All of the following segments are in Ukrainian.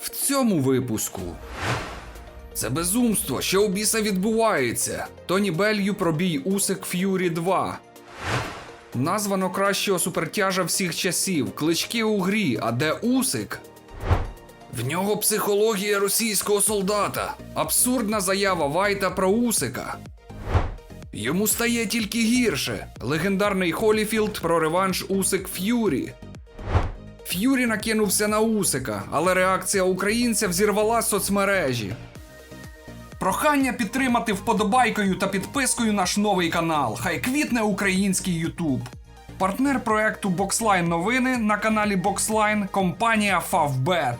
В цьому випуску. Це безумство, що у біса відбувається. Тоні Беллю пробій Усик Ф'юрі 2. Названо кращого супертяжа всіх часів. Клички у грі, а де Усик? В нього психологія російського солдата. Абсурдна заява Вайта про Усика. Йому стає тільки гірше. Легендарний Холіфілд про реванш Усик Ф'юрі. Ф'юрі накинувся на Усика, але реакція українця взірвала соцмережі. Прохання підтримати вподобайкою та підпискою наш новий канал. Хай квітне український Ютуб. Партнер проекту Boxline новини на каналі Boxline компанія Favbet.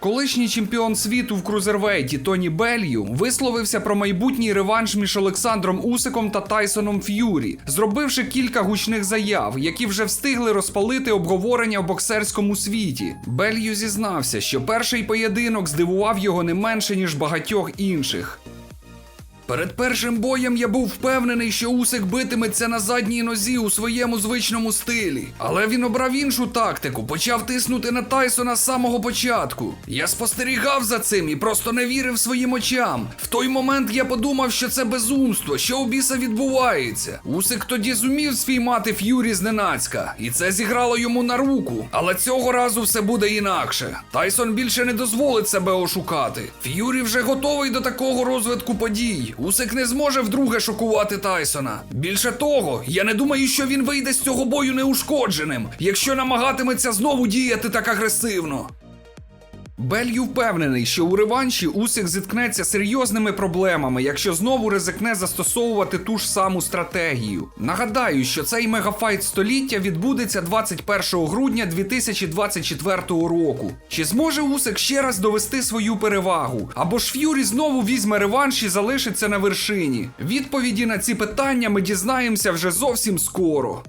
Колишній чемпіон світу в крузервейті Тоні Белью висловився про майбутній реванш між Олександром Усиком та Тайсоном Ф'юрі, зробивши кілька гучних заяв, які вже встигли розпалити обговорення в боксерському світі. Белью зізнався, що перший поєдинок здивував його не менше ніж багатьох інших. Перед першим боєм я був впевнений, що Усик битиметься на задній нозі у своєму звичному стилі. Але він обрав іншу тактику, почав тиснути на Тайсона з самого початку. Я спостерігав за цим і просто не вірив своїм очам. В той момент я подумав, що це безумство, що у біса відбувається. Усик тоді зумів спіймати Ф'юрі зненацька, і це зіграло йому на руку. Але цього разу все буде інакше. Тайсон більше не дозволить себе ошукати. Ф'юрі вже готовий до такого розвитку подій. Усик не зможе вдруге шокувати Тайсона. Більше того, я не думаю, що він вийде з цього бою неушкодженим, якщо намагатиметься знову діяти так агресивно. Белью впевнений, що у реванші Усик зіткнеться серйозними проблемами, якщо знову ризикне застосовувати ту ж саму стратегію. Нагадаю, що цей мегафайт століття відбудеться 21 грудня 2024 року. Чи зможе Усик ще раз довести свою перевагу? Або ж Ф'юрі знову візьме реванш і залишиться на вершині? Відповіді на ці питання ми дізнаємося вже зовсім скоро.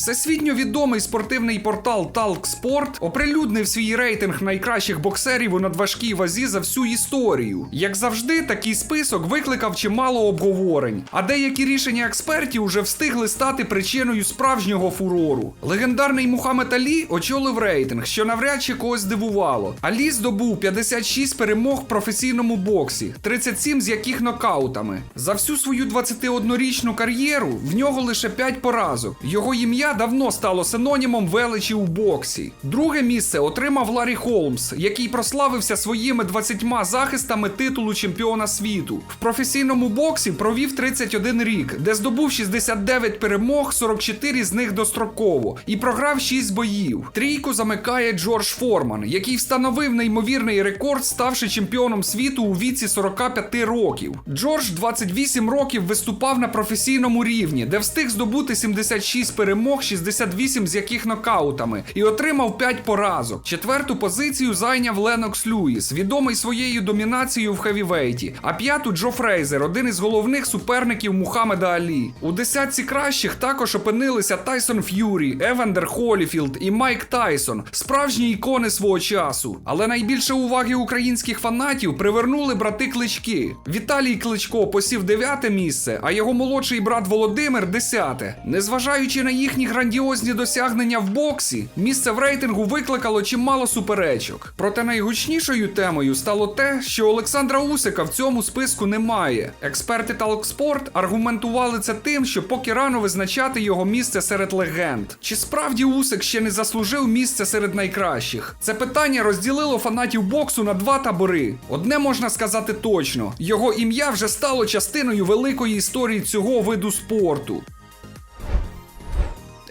Всесвітньо відомий спортивний портал Talk Sport оприлюднив свій рейтинг найкращих боксерів у надважкій вазі за всю історію. Як завжди, такий список викликав чимало обговорень, а деякі рішення експертів уже встигли стати причиною справжнього фурору. Легендарний Мухаммед Алі очолив рейтинг, що навряд чи когось здивувало. Алі здобув 56 перемог в професійному боксі, 37 з яких нокаутами. За всю свою 21-річну кар'єру в нього лише 5 поразок. Його ім'я давно стало синонімом величі у боксі. Друге місце отримав Ларі Холмс, який прославився своїми 20 захистами титулу чемпіона світу. В професійному боксі провів 31 рік, де здобув 69 перемог, 44 з них достроково, і програв 6 боїв. Трійку замикає Джордж Форман, який встановив неймовірний рекорд, ставши чемпіоном світу у віці 45 років. Джордж 28 років виступав на професійному рівні, де встиг здобути 76 перемог, 68 з яких нокаутами, і отримав 5 поразок. Четверту позицію зайняв Ленокс Люїс, відомий своєю домінацією в хевівейті. А п'яту Джо Фрейзер, один із головних суперників Мухаммеда Алі. У десятці кращих також опинилися Тайсон Ф'юрі, Евандер Холіфілд і Майк Тайсон, справжні ікони свого часу. Але найбільше уваги українських фанатів привернули брати Клички. Віталій Кличко посів дев'яте місце, а його молодший брат Володимир десяте. Незважаючи на їхні грандіозні досягнення в боксі, місце в рейтингу викликало чимало суперечок. Проте найгучнішою темою стало те, що Олександра Усика в цьому списку немає. Експерти Talksport аргументували це тим, що поки рано визначати його місце серед легенд. Чи справді Усик ще не заслужив місце серед найкращих? Це питання розділило фанатів боксу на два табори. Одне можна сказати точно: його ім'я вже стало частиною великої історії цього виду спорту.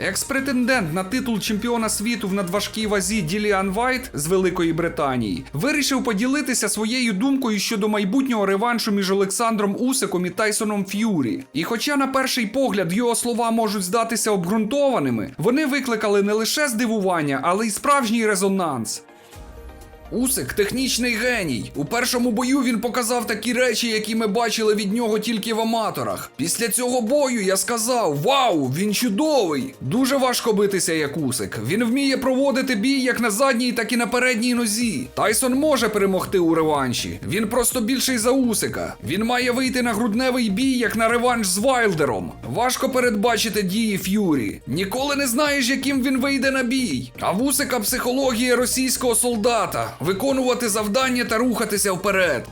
Екс-претендент на титул чемпіона світу в надважкій вазі Діліан Вайт з Великої Британії вирішив поділитися своєю думкою щодо майбутнього реваншу між Олександром Усиком і Тайсоном Ф'юрі. І хоча на перший погляд його слова можуть здатися обґрунтованими, вони викликали не лише здивування, але й справжній резонанс. Усик технічний геній. У першому бою він показав такі речі, які ми бачили від нього тільки в аматорах. Після цього бою я сказав: Вау, він чудовий! Дуже важко битися як Усик. Він вміє проводити бій як на задній, так і на передній нозі. Тайсон може перемогти у реванші. Він просто більший за Усика. Він має вийти на грудневий бій, як на реванш з Вайлдером. Важко передбачити дії Ф'юрі. Ніколи не знаєш, яким він вийде на бій. А Усика психологія російського солдата виконувати завдання та рухатися вперед.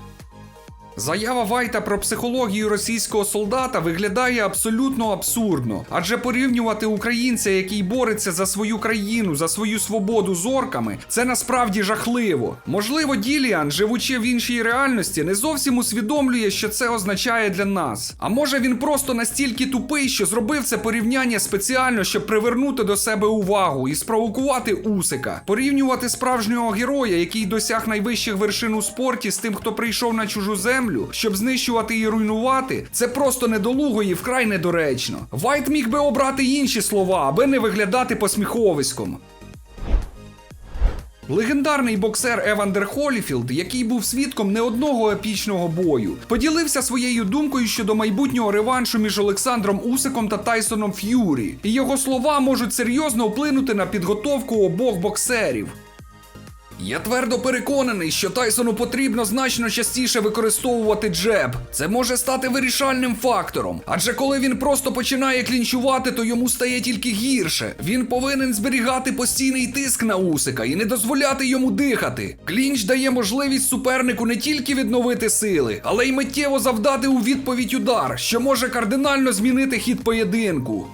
Заява Вайта про психологію російського солдата виглядає абсолютно абсурдно, адже порівнювати українця, який бореться за свою країну, за свою свободу з орками, це насправді жахливо. Можливо, Діліан, живучи в іншій реальності, не зовсім усвідомлює, що це означає для нас. А може він просто настільки тупий, що зробив це порівняння спеціально, щоб привернути до себе увагу і спровокувати Усика, порівнювати справжнього героя, який досяг найвищих вершин у спорті, з тим, хто прийшов на чужу землю, щоб знищувати і руйнувати, це просто недолуго і вкрай недоречно. Вайт міг би обрати інші слова, аби не виглядати посміховиськом. Легендарний боксер Евандер Холіфілд, який був свідком не одного епічного бою, поділився своєю думкою щодо майбутнього реваншу між Олександром Усиком та Тайсоном Ф'юрі, і його слова можуть серйозно вплинути на підготовку обох боксерів. Я твердо переконаний, що Тайсону потрібно значно частіше використовувати джеб. Це може стати вирішальним фактором. Адже коли він просто починає клінчувати, то йому стає тільки гірше. Він повинен зберігати постійний тиск на Усика і не дозволяти йому дихати. Клінч дає можливість супернику не тільки відновити сили, але й миттєво завдати у відповідь удар, що може кардинально змінити хід поєдинку.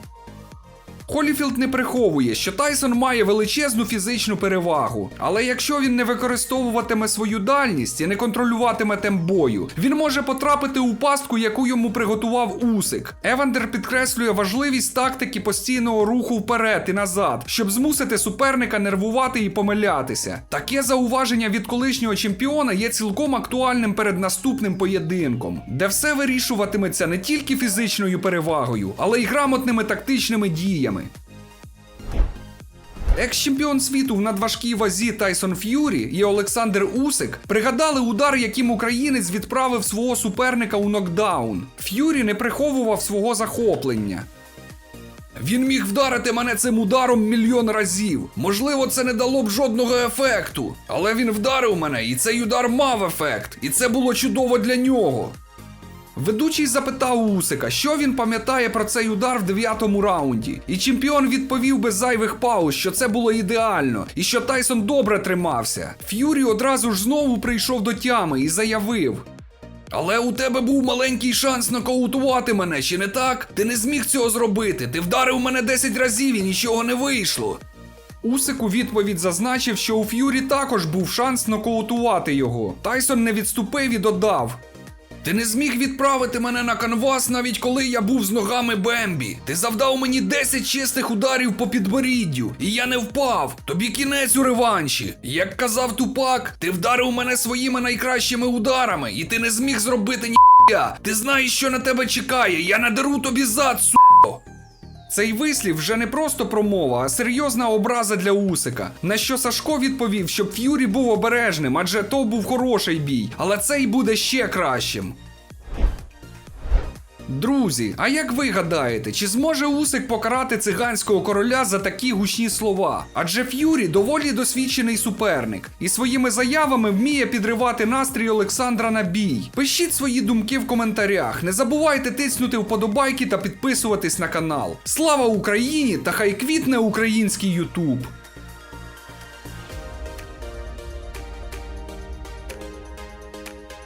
Холіфілд не приховує, що Тайсон має величезну фізичну перевагу, але якщо він не використовуватиме свою дальність і не контролюватиме темп бою, він може потрапити у пастку, яку йому приготував Усик. Евандер підкреслює важливість тактики постійного руху вперед і назад, щоб змусити суперника нервувати і помилятися. Таке зауваження від колишнього чемпіона є цілком актуальним перед наступним поєдинком, де все вирішуватиметься не тільки фізичною перевагою, але й грамотними тактичними діями. Екс-чемпіон світу в надважкій вазі Тайсон Ф'юрі і Олександр Усик пригадали удар, яким українець відправив свого суперника у нокдаун. Ф'юрі не приховував свого захоплення. Він міг вдарити мене цим ударом мільйон разів. Можливо, це не дало б жодного ефекту. Але він вдарив мене, і цей удар мав ефект. І це було чудово для нього. Ведучий запитав Усика, що він пам'ятає про цей удар в дев'ятому раунді. І чемпіон відповів без зайвих пауз, що це було ідеально, і що Тайсон добре тримався. Ф'юрі одразу ж знову прийшов до тями і заявив. Але у тебе був маленький шанс нокаутувати мене, чи не так? Ти не зміг цього зробити. Ти вдарив мене 10 разів і нічого не вийшло. Усик у відповідь зазначив, що у Ф'юрі також був шанс нокаутувати його. Тайсон не відступив і додав. Ти не зміг відправити мене на канвас, навіть коли я був з ногами Бембі. Ти завдав мені 10 чистих ударів по підборіддю, і я не впав. Тобі кінець у реванші. Як казав Тупак, ти вдарив мене своїми найкращими ударами, і ти не зміг зробити ні. Ти знаєш, що на тебе чекає. Я надеру тобі зад, су. Цей вислів вже не просто промова, а серйозна образа для Усика. На що Сашко відповів, щоб Ф'юрі був обережним, адже то був хороший бій, але цей буде ще кращим. Друзі, а як ви гадаєте, чи зможе Усик покарати циганського короля за такі гучні слова? Адже Ф'юрі доволі досвідчений суперник і своїми заявами вміє підривати настрій Олександра на бій. Пишіть свої думки в коментарях. Не забувайте тиснути вподобайки та підписуватись на канал. Слава Україні та хай квітне український Ютуб!